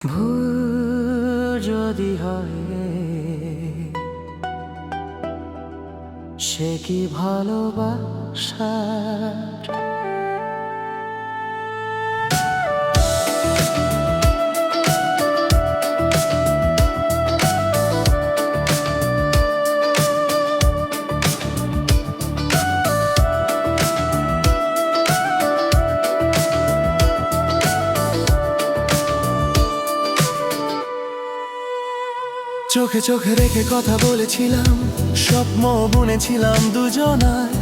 ভুল যদি হয় সে কি ভালোবাসা চোখে চোখে রেখে কথা বলেছিলাম, স্বপ্ন বুনেছিলাম দুজনায়।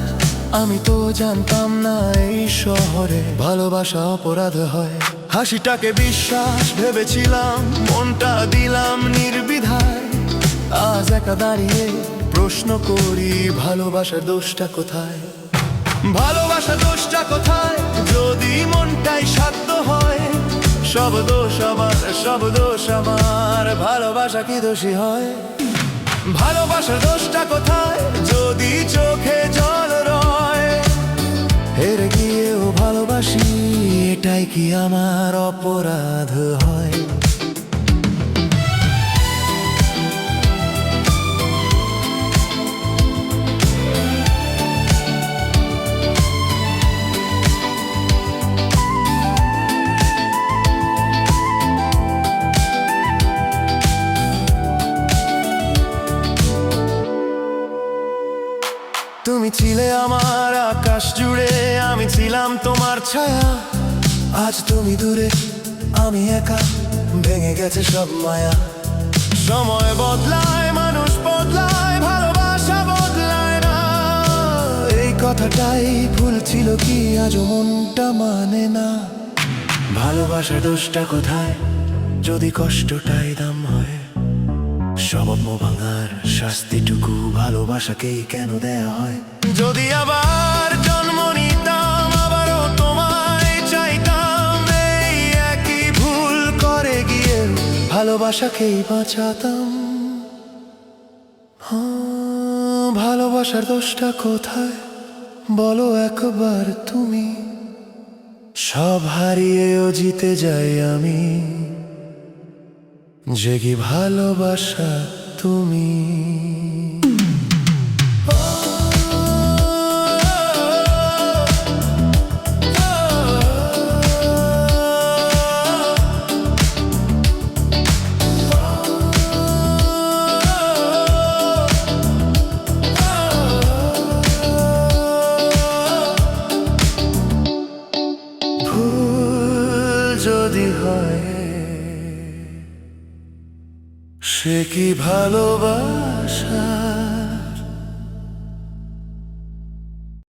আমি তো জানতাম না এই শহরে ভালোবাসা অপরাধ হয়। হাসিটাকে বিশ্বাস ভেবেছিলাম, মনটা দিলাম নির্বিধায়। আজ একা দাঁড়িয়ে প্রশ্ন করি, ভালোবাসার দোষটা কোথায়? ভালোবাসা দোষটা কোথায়? যদি মনটাই সাধ্য হয় সব দোষ আমার, সব দোষ আমার। ভালোবাসা কি দোষী হয়? ভালোবাসার দোষটা কোথায়? যদি চোখে জল রয়, হেরে গিয়েও ভালোবাসি, এটাই কি আমার অপরাধ হয়? তুমি ছিলে আমার আকাশ জুড়ে, আমি ছিলাম তোমার ছায়া। আজ তুমি দূরে, আমি একা, ভেঙে গেছে সব মায়া। সময় বদলায়, মানুষ বদলায়, ভালোবাসা বদলায় না। এই কথাটাই ভুল ছিল কি আজ মনটা মানে না। ভালোবাসা দোষটা কোথায়? যদি কষ্টটাই দাম হয়। স্বপ্ন ভাঙার শাস্তিটুকু ভালোবাসাকেই কেন দেয়া হয়? যদি আবার জন্ম নিতাম আবারও তোমায় চাইতাম এই একই ভুল করে গিয়ে ভালোবাসাকেই বাঁচাতাম। হ্যাঁ, ভালোবাসার দোষটা কোথায়? বলো একবার তুমি। সব হারিয়েও জিতে যাই আমি। কি ভালোবাসা তুমি। যদি হয় সে কি ভালোবাসা?